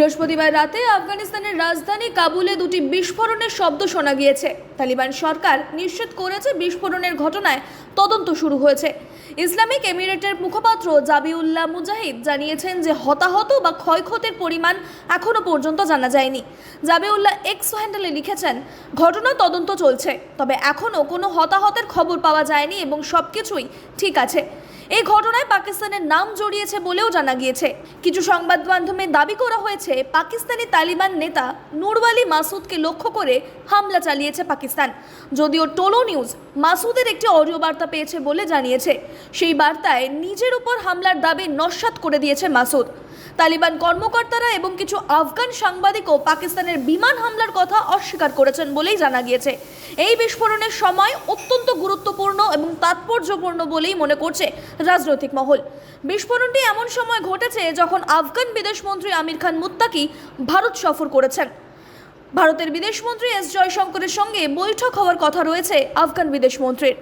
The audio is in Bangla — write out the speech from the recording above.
বৃহস্পতিবার রাতে আফগানিস্তানের রাজধানী কাবুলে দুটি বিস্ফোরণের শব্দ শোনা গিয়েছে। তালিবান সরকার নিশ্চিত করেছে বিস্ফোরণের ঘটনায় তদন্ত শুরু হয়েছে। ইসলামিক এমিরেটের মুখপাত্র জাবিউল্লাহ মুজাহিদ জানিয়েছেন যে হতাহত বা ক্ষয়ক্ষতির পরিমাণ এখনও পর্যন্ত জানা যায়নি। জাবিউল্লাহ এক্স হ্যান্ডেলে লিখেছেন, ঘটনা তদন্ত চলছে, তবে এখনও কোনো হতাহতের খবর পাওয়া যায়নি এবং সব কিছুই ঠিক আছে। এই ঘটনায় পাকিস্তানের নাম জড়িয়েছে বলেও জানা গিয়েছে। কিছু সংবাদ মাধ্যমে দাবি করা হয়েছে, পাকিস্তানি তালিবান নেতা নুরওয়ালি মাসুদকে লক্ষ্য করে হামলা চালিয়েছে পাকিস্তান। যদিও টোলো নিউজ মাসুদের একটি অডিও বার্তা পেয়েছে বলে জানিয়েছে। সেই বার্তায় নিজের উপর হামলার দাবি নস্বাত করে দিয়েছে মাসুদ। তালিবান কর্মকর্তারা এবং কিছু আফগান সাংবাদিকও পাকিস্তানের বিমান হামলার কথা অস্বীকার করেছেন বলেই জানা গিয়েছে। এই বিস্ফোরণের সময় অত্যন্ত গুরুত্বপূর্ণ এবং তাৎপর্যপূর্ণ বলেই মনে করছে রাজনৈতিক মহল। বিস্ফোরণটি এমন সময় ঘটেছে যখন আফগান বিদেশমন্ত্রী আমির খান মুত্তাকি ভারত সফর করেছেন। ভারতের বিদেশমন্ত্রী এস জয়শঙ্করের সঙ্গে বৈঠক হওয়ার কথা রয়েছে আফগান বিদেশমন্ত্রীর